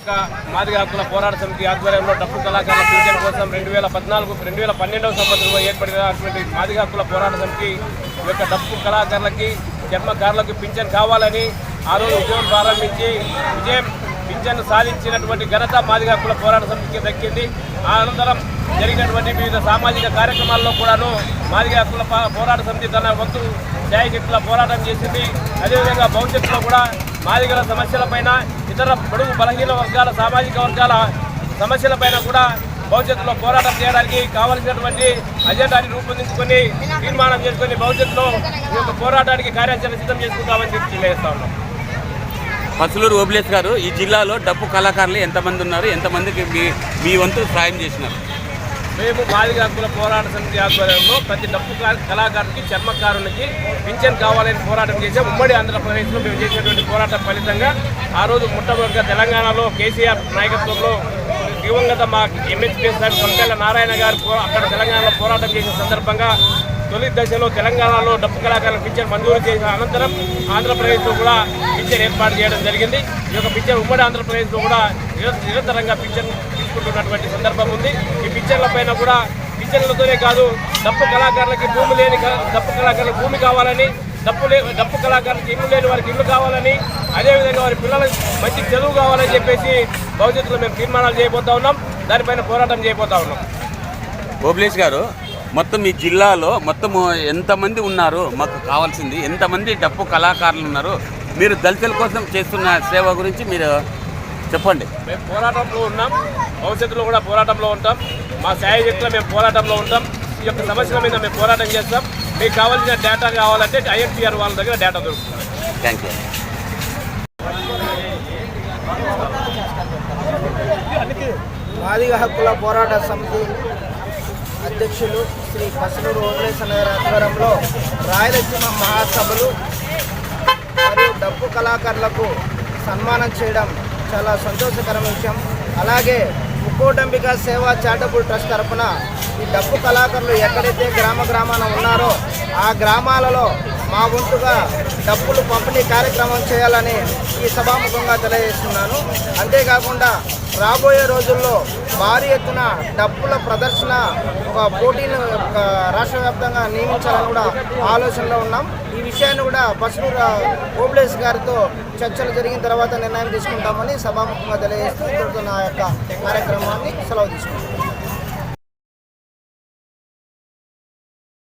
యొక్క మాదిగ హక్కుల పోరాట సమితి ఆధ్వర్యంలో డప్పు కళాకారుల పింఛన్ కోసం రెండు వేల పద్నాలుగు రెండు వేల పన్నెండవ సంవత్సరంలో ఏర్పడినటువంటి మాదిగ హక్కుల పోరాట సమితి యొక్క డప్పు కళాకారులకి చర్మకారులకు పింఛన్ కావాలని ఆ రోజు ఉద్యమం ప్రారంభించి విజయం పింఛన్ సాధించినటువంటి ఘనత మాదిగ హక్కుల పోరాట సమితికి దక్కింది. ఆ అనంతరం జరిగినటువంటి వివిధ సామాజిక కార్యక్రమాల్లో కూడాను మాదిగ హక్కుల పా- పోరాట సమితి తన వంతు న్యాయశక్తుల పోరాటం చేసింది. అదేవిధంగా భవిష్యత్తులో కూడా మాదిగల సమస్యలపైన ఇతర బడుగు బలహీన వర్గాల సామాజిక వర్గాల సమస్యలపైన కూడా భవిష్యత్తులో పోరాటం చేయడానికి కావలసినటువంటి అజెండాని రూపొందించుకొని తీర్మానం చేసుకొని భవిష్యత్తులో ఈ యొక్క పోరాటానికి కార్యాచరణ సిద్ధం చేసుకుంటామని చెప్పి తెలియజేస్తా ఉన్నాం. పసులూరు ఓబులేష్ గారు ఈ జిల్లాలో డప్పు కళాకారులు ఎంతమంది ఉన్నారు? ఎంతమందికి మీ మీ వంతు సాయం చేసినారు? మేము మాదిగ హక్కుల పోరాట సమితి ఆధ్వర్యంలో ప్రతి డప్పు కళాకారునికి చర్మకారునికి పింఛన్ కావాలని పోరాటం చేసాం ఉమ్మడి ఆంధ్రప్రదేశ్లో మేము చేసినటువంటి పోరాటం ఫలితంగా ఆ రోజు మొట్టమొదటిగా తెలంగాణలో కేసీఆర్ నాయకత్వంలో దివంగత మా ఎంఎస్పీ సార్ సంకెళ్ళ నారాయణ గారు పో- అక్కడ తెలంగాణలో పోరాటం చేసిన సందర్భంగా తొలి దశలో తెలంగాణలో డప్పు కళాకారుల పిక్చర్ మంజూరు చేసిన అనంతరం ఆంధ్రప్రదేశ్లో కూడా పిక్చర్ ఏర్పాటు చేయడం జరిగింది. ఈ యొక్క పిక్చర్ ఉమ్మడి ఆంధ్రప్రదేశ్లో కూడా నిర- నిరంతరంగా పిక్చర్ తీసుకుంటున్నటువంటి సందర్భం ఉంది. ఈ పిక్చర్ల పైన కూడా పిక్చర్లతోనే కాదు డప్పు కళాకారులకి భూమి లేని డప్పు కళాకారులకు భూమి కావాలని డప్పు లే డప్పు కళాకారులకు ఇల్లు లేని వారికి ఇల్లు కావాలని అదేవిధంగా వారి పిల్లలకి మంచి చదువు కావాలని చెప్పేసి భవిష్యత్తులో మేము తీర్మానాలు చేయబోతా ఉన్నాం. దానిపైన పోరాటం చేయబోతా ఉన్నాం. ఓబులేష్ గారు. మొత్తం మీ జిల్లాలో మొత్తం ఎంతమంది ఉన్నారు? మాకు కావాల్సింది. ఎంతమంది డప్పు కళాకారులు ఉన్నారు? మీరు దళితుల కోసం చేస్తున్న సేవ గురించి మీరు చెప్పండి. మేము పోరాటంలో ఉన్నాం. భవిష్యత్తులో కూడా పోరాటంలో ఉంటాం. మా శాయశక్తిలో మేము పోరాటంలో ఉంటాం. ఈ యొక్క సమస్యల మీద మేము పోరాటం చేస్తాం. మీకు కావాల్సిన డేటా కావాలంటే ఐఎన్టీఆర్ వాళ్ళ దగ్గర డేటా దొరుకుతుంది. థ్యాంక్ యూ మాదిగ హక్కుల పోరాట సమితి అధ్యక్షులు శ్రీ పసునూరు ఓబులేశ్వర గారి ఆధ్వర్యంలో రాయలసీమ మహాసభలు మరియు డప్పు కళాకారులకు సన్మానం చేయడం చాలా సంతోషకరమైన విషయం. అలాగే ముక్కోటంబిక సేవా చారిటబుల్ ట్రస్ట్ తరఫున ఈ డప్పు కళాకారులు ఎక్కడైతే గ్రామ గ్రామాన ఉన్నారో ఆ గ్రామాలలో మా వంతుగా డబ్బులు పంపిణీ కార్యక్రమం చేయాలని ఈ సభాముఖంగా తెలియజేస్తున్నాను. అంతేకాకుండా రాబోయే రోజుల్లో భారీ ఎత్తున డబ్బుల ప్రదర్శన ఒక పోటీని ఒక రాష్ట్ర వ్యాప్తంగా నియమించాలని కూడా ఆలోచనలో ఉన్నాం. ఈ విషయాన్ని కూడా పసునూరు ఓబ్లేస్ గారితో చర్చలు జరిగిన తర్వాత నిర్ణయం తీసుకుంటామని సభాముఖంగా తెలియజేస్తూ నా యొక్క కార్యక్రమాన్ని సెలవు తీసుకుంటాం